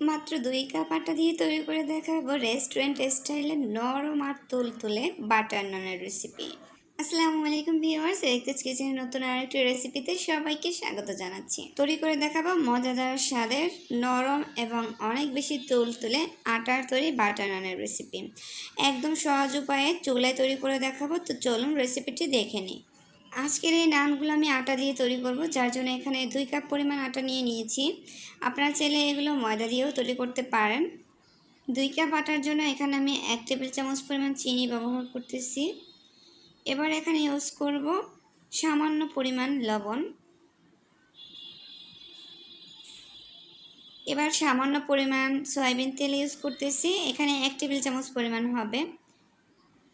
মাত্র দুই কাপ আটা দিয়ে তৈরি করে দেখাবো রেস্টুরেন্ট স্টাইলে নরম আর তুল তুলে বাটার নানের রেসিপি আসসালামু আলাইকুম ভিউয়ার্স রেক্তেজ কিচেনের নতুন আরেকটি রেসিপিতে সবাইকে স্বাগত জানাচ্ছি। তৈরি করে দেখাবো মজাদার স্বাদের নরম এবং অনেক বেশি তুল তুলে আটার তৈরি বাটার নানের রেসিপি একদম সহজ উপায়ে চুলায় তৈরি করে দেখাবো, তো চলুন রেসিপিটি দেখে নিই। আজকের এই নানগুলো আমি আটা দিয়ে তৈরি করব, যার জন্য এখানে দুই কাপ পরিমাণ আটা নিয়ে নিয়েছি। আপনারা চাইলে এগুলো ময়দা দিয়েও তৈরি করতে পারেন। দুই কাপ আটার জন্য এখানে আমি এক টেবিল চামচ পরিমাণ চিনি ব্যবহার করতেছি। এবার এখানে ইউজ করব সামান্য পরিমাণ লবণ। এবার সামান্য পরিমাণ সয়াবিন তেল ইউজ করতেছি, এখানে এক টেবিল চামচ পরিমাণ হবে।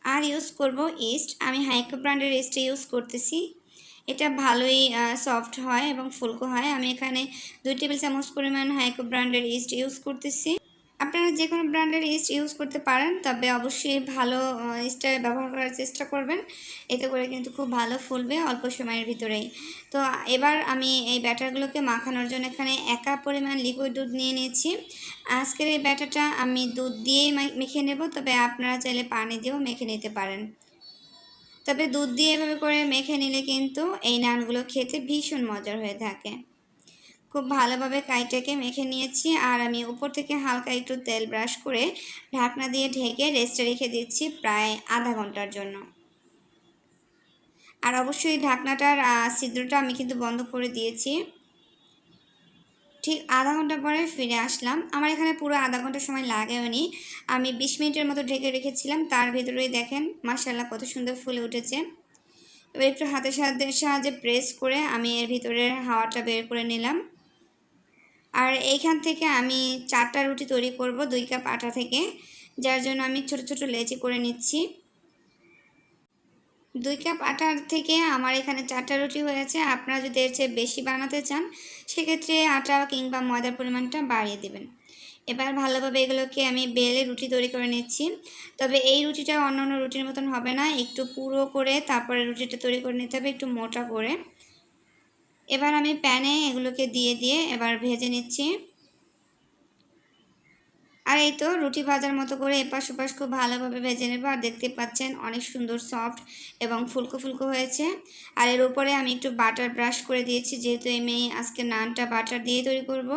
আর ইউজ করব ইস্ট আমি হাইকো ব্র্যান্ডের ইস্ট ইউজ করতেছি। এটা ভালোই সফট হয় এবং ফুলকো হয়। আমি এখানে দুই টেবিল চামচ পরিমাণ হাইকো ব্র্যান্ডের ইস্ট ইউজ করতেছি। আপনারা যে কোনো ব্র্যান্ডের ইস্ট ইউজ করতে পারেন, তবে অবশ্যই ভালো ইস্টটা ব্যবহার করার চেষ্টা করবেন। এতে করে কিন্তু খুব ভালো ফুলবে অল্প সময়ের ভিতরেই। তো এবার আমি এই ব্যাটারগুলোকে মাখানোর জন্য এখানে একা পরিমাণ লিকুইড দুধ নিয়ে নিয়েছি। আজকের এই ব্যাটারটা আমি দুধ দিয়েই মেখে নেব, তবে আপনারা চাইলে পানি দিয়েও মেখে নিতে পারেন। তবে দুধ দিয়ে এভাবে করে মেখে নিলে কিন্তু এই নানগুলো খেতে ভীষণ মজার হয়ে থাকে। খুব ভালোভাবে কাইটাকে মেখে নিয়েছি আর আমি উপর থেকে হালকা একটু তেল ব্রাশ করে ঢাকনা দিয়ে ঢেকে রেস্টে রেখে দিচ্ছি প্রায় আধা ঘণ্টার জন্য। আর অবশ্যই ঢাকনাটার ছিদ্রটা আমি কিন্তু বন্ধ করে দিয়েছি। ঠিক আধা ঘণ্টা পরে ফিরে আসলাম। আমার এখানে পুরো আধা ঘণ্টা সময় লাগেওনি আমি বিশ মিনিটের মতো ঢেকে রেখেছিলাম। তার ভিতরেই দেখেন মাসাল্লাহ কত সুন্দর ফুলে উঠেছে। এবার একটু হাতের সাহায্যে সাহায্যে প্রেস করে আমি এর ভিতরের হাওয়াটা বের করে নিলাম। আর এইখান থেকে আমি চারটা রুটি তৈরি করব দুই কাপ আটা থেকে, যার জন্য আমি ছোট ছোট লেচি করে নিচ্ছি। দুই কাপ আটার থেকে আমার এখানে চারটা রুটি হয়েছে, আপনারা যদি এর চেয়ে বেশি বানাতে চান, সেক্ষেত্রে আটা কিংবা ময়দার পরিমাণটা বাড়িয়ে দেবেন। এবার ভালোভাবে এগুলোকে আমি বেলে রুটি তৈরি করে নিচ্ছি। তবে এই রুটিটা অন্য অন্য রুটির মতন হবে না, একটু পুরো করে তারপরে রুটিটা তৈরি করে নিতে হবে, একটু মোটা করে। এবার আমি প্যানে এগুলোকে দিয়ে দিয়ে এবার ভেজে নিচ্ছি। আর এই তো রুটি ভাজার মতো করে এপাশ ওপাশ খুব ভালোভাবে ভেজে নেব। আর দেখতে পাচ্ছেন অনেক সুন্দর সফট এবং ফুলকো ফুলকো হয়েছে। আর এর উপরে আমি একটু বাটার ব্রাশ করে দিয়েছি, যেহেতু আমি আজকে নানটা বাটার দিয়ে তৈরি করব।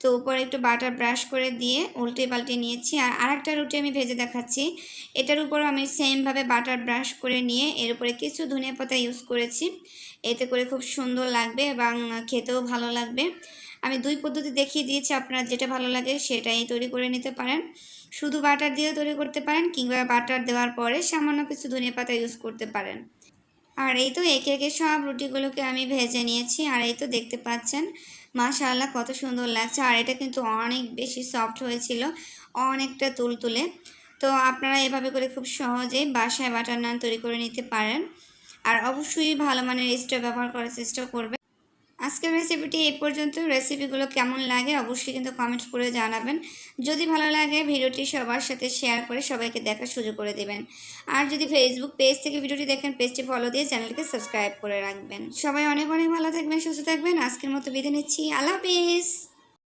তো উপরে একটু বাটার ব্রাশ করে দিয়ে উল্টে পাল্টে নিয়েছি। আর আরেকটা রুটি আমি ভেজে দেখাচ্ছি। এটার উপরও আমি সেমভাবে বাটার ব্রাশ করে নিয়ে এর উপরে কিছু ধনিয়া পাতা ইউজ করেছি। এতে করে খুব সুন্দর লাগবে এবং খেতেও ভালো লাগবে। আমি দুই পদ্ধতি দেখিয়ে দিয়েছি, আপনার যেটা ভালো লাগে সেটাই তৈরি করে নিতে পারেন। শুধু বাটার দিয়েও তৈরি করতে পারেন, কিংবা বাটার দেওয়ার পরে সামান্য কিছু ধনিয়া পাতা ইউজ করতে পারেন। আর এই তো একে একে সব রুটিগুলোকে আমি ভেজে নিয়েছি, আর এই তো দেখতে পাচ্ছেন, মাশাআল্লাহ কত সুন্দর লাগছে। আর এটা কিন্তু অনেক বেশি সফট হয়েছিল, অনেকটা তুলতুলে। তো আপনারা এভাবে করে খুব সহজেই বাসায় বাটার নান তৈরি করে নিতে পারেন। আর অবশ্যই ভালো মানের স্টোভ ব্যবহার করার চেষ্টা করবেন। আজকের রেসিপিটি এই পর্যন্ত। রেসিপিগুলো কেমন লাগে অবশ্যই কিন্তু কমেন্ট করে জানাবেন। যদি ভালো লাগে ভিডিওটি সবার সাথে শেয়ার করে সবাইকে দেখার সুযোগ করে দেবেন। আর যদি ফেসবুক পেজ থেকে ভিডিওটি দেখেন পেজটি ফলো দিয়ে চ্যানেলকে সাবস্ক্রাইব করে রাখবেন। সবাই অনেক অনেক ভালো থাকবেন, সুস্থ থাকবেন। আজকের মতো বিদায় নিচ্ছি। আল্লাহ হাফিজ!